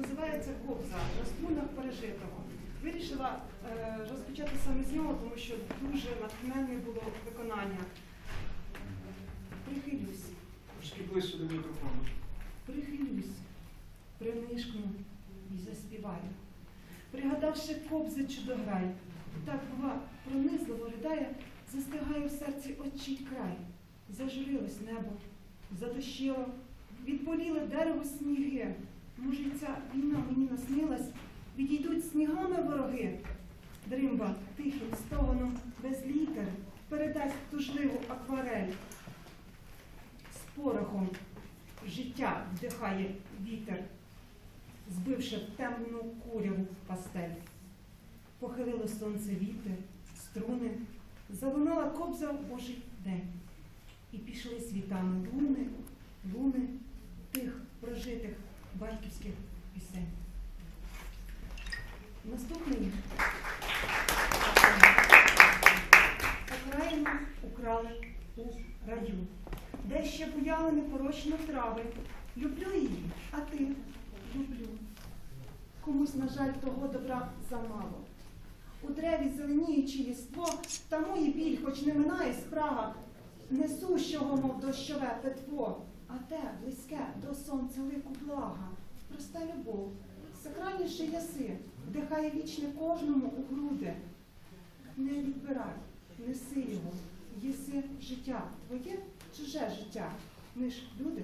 Називається Кобза струнах пережитого. Вирішила е, розпочати саме з нього, тому що дуже натхненне було виконання. Прихилюсь, Трошки ближче до мікрофону. прихилюсь, принишкну і заспіваю. Пригадавши кобзи чудограй, так бува пронизливо ридає, застигає в серці очі край. Зажурилось небо, задощило, відполіли дерево сніги. Ця війна мені наснилась, відійдуть снігами вороги. Дримба тихим стогоном без літер передасть тужливу акварель. З порохом життя вдихає вітер, збивши темну куряву пастель. Похилило сонце віти, струни, залунала кобза в Божий день. І пішли світами луни, луни тих прожитих батьківських пісень. Наступний Окраїну украли у раю, де ще буяли непорочно трави. Люблю її, а ти люблю. Комусь, на жаль, того добра замало. У древі зеленіючи ліство, та мої біль, хоч не минає спрага, несущого, мов дощове петво, а те близьке до сонця лику блага, проста любов, сакральніше яси, вдихає вічне кожному у груди. Не відбирай, неси його, єси життя, твоє чуже життя. Ми люди.